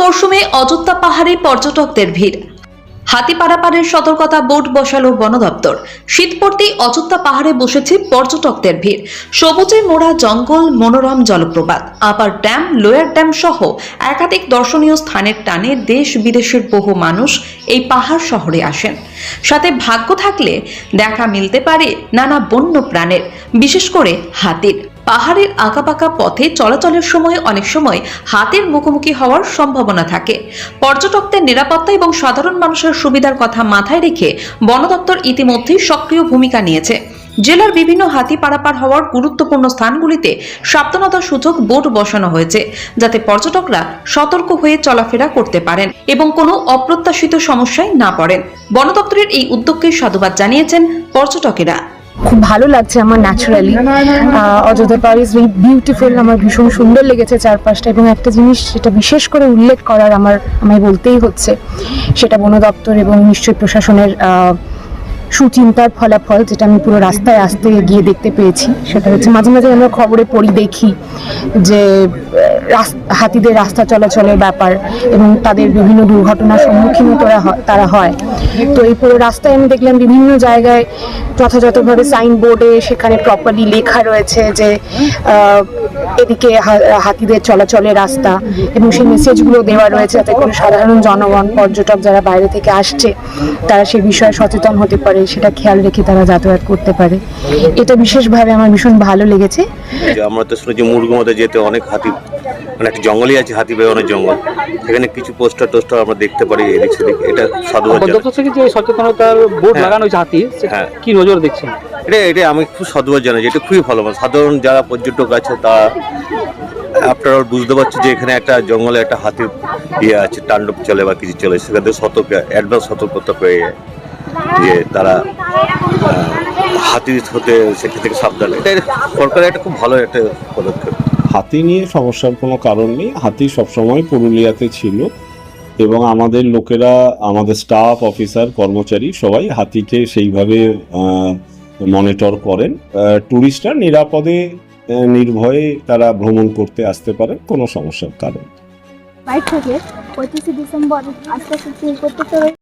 মরশুমে অযোধ্যা পাহাড়ে পর্যটকদের ভিড়। হাতি পারাপারের সতর্কতা বোর্ড বসালো বন দপ্তর। শীত পড়তেই অযোধ্যা পাহাড়ে বসেছে পর্যটকদের ভিড়। সবুজে মোড়া জঙ্গল, মনোরম জলপ্রপাত, আপার ড্যাম, লোয়ার ড্যাম সহ একাধিক দর্শনীয় স্থানের টানে দেশ বিদেশের বহু মানুষ এই পাহাড় শহরে আসেন। সাথে ভাগ্য থাকলে দেখা মিলতে পারে নানা বন্য প্রাণের বিশেষ করে হাতির। পাহাড়ের আঁকাপাকা পথে চলাচলের সময় অনেক সময় হাতের মুখোমুখি হওয়ার সম্ভাবনা থাকে। পর্যটকদের নিরাপত্তা এবং সাধারণ মানুষের সুবিধার কথা মাথায় রেখে বন দপ্তর ইতিমধ্যেই সক্রিয় ভূমিকা নিয়েছে। জেলার বিভিন্ন হাতি পারাপার হওয়ার গুরুত্বপূর্ণ স্থানগুলিতে সাবধানতা সূচক বোর্ড বসানো হয়েছে, যাতে পর্যটকরা সতর্ক হয়ে চলাফেরা করতে পারেন এবং কোনো অপ্রত্যাশিত সমস্যায় না পড়েন। বন দপ্তরের এই উদ্যোগকে সাধুবাদ জানিয়েছেন পর্যটকেরা। খুব ভালো লাগছে আমার ন্যাচারালি অযোধ্যা পাহাড় ইজ ভেরি বিউটিফুল আমার ভীষণ সুন্দর লেগেছে চারপাশটা এবং একটা জিনিস সেটা বিশেষ করে উল্লেখ করার আমার, আমায় বলতেই হচ্ছে, সেটা বন দপ্তর এবং নিশ্চয়ই প্রশাসনের সুচিন্তার ফলাফল, যেটা আমি পুরো রাস্তায় আসতে গিয়ে দেখতে পেয়েছি, সেটা হচ্ছে মাঝে মাঝে আমরা খবরে পড়ি, দেখি যে হাতিদের রাস্তা চলাচলের ব্যাপার এবং তাদের বিভিন্ন দুর্ঘটনার সম্মুখীনও তারা হয়- তারা হয়। তো এই পুরো রাস্তায় আমি দেখলাম বিভিন্ন জায়গায় যথাযথভাবে সাইনবোর্ডে সেখানে প্রপারলি লেখা রয়েছে যে এদিকে হাতিদের চলাচলের রাস্তা এবং সেই মেসেজগুলো দেওয়া রয়েছে যাতে কোনো সাধারণ জনগণ, পর্যটক যারা বাইরে থেকে আসছে, তারা সেই বিষয়ে সচেতন হতে পারে, সেটা খেয়াল রেখে তারা যাতায়াত করতে পারে। এটা বিশেষভাবে আমার ভীষণ ভালো লেগেছে। আমরা তো শুনেছি মুরগুমাতে যেতে অনেক হাতি মানে একটা জঙ্গলই আছে হাতি বেরোনোর জঙ্গল। সেখানে কিছু পোস্টার টোস্টার আমরা দেখতে পারি এদিক সেদিক। এটা। থেকে যে সচেতনতার বোর্ড হ্যাঁ। লাগানো হয়েছে হাতি হ্যাঁ। কি নজর দেখছেন? এটা এটা আমি খুব সাধুবাদ জানাই এটা খুবই ভালো মানে সাধারণ যারা পর্যটক আছে তা আপনারা বুঝতে পারছি যে এখানে একটা জঙ্গলে একটা হাতির ইয়ে আছে তাণ্ডব চলে বা কিছু চলে। সেখান থেকে সতর্ক অ্যাডভান্স সতর্কতা পেয়ে যায় যে তারা আহ, হাতি হতে সেখান থেকে সাবধান। এটা সরকারের একটা খুব ভালো একটা পদক্ষেপ। হাতি নিয়ে সমস্যার কোনো কারণ নেই। হাতি সবসময় পুরুলিয়াতে ছিল এবং আমাদের লোকেরা, আমাদের স্টাফ অফিসার কর্মচারী সবাই হাতিকে সেইভাবে মনিটর করেন। ট্যুরিস্টরা নিরাপদে নির্ভয়ে তারা ভ্রমণ করতে আসতে পারে কোনো সমস্যার কারণ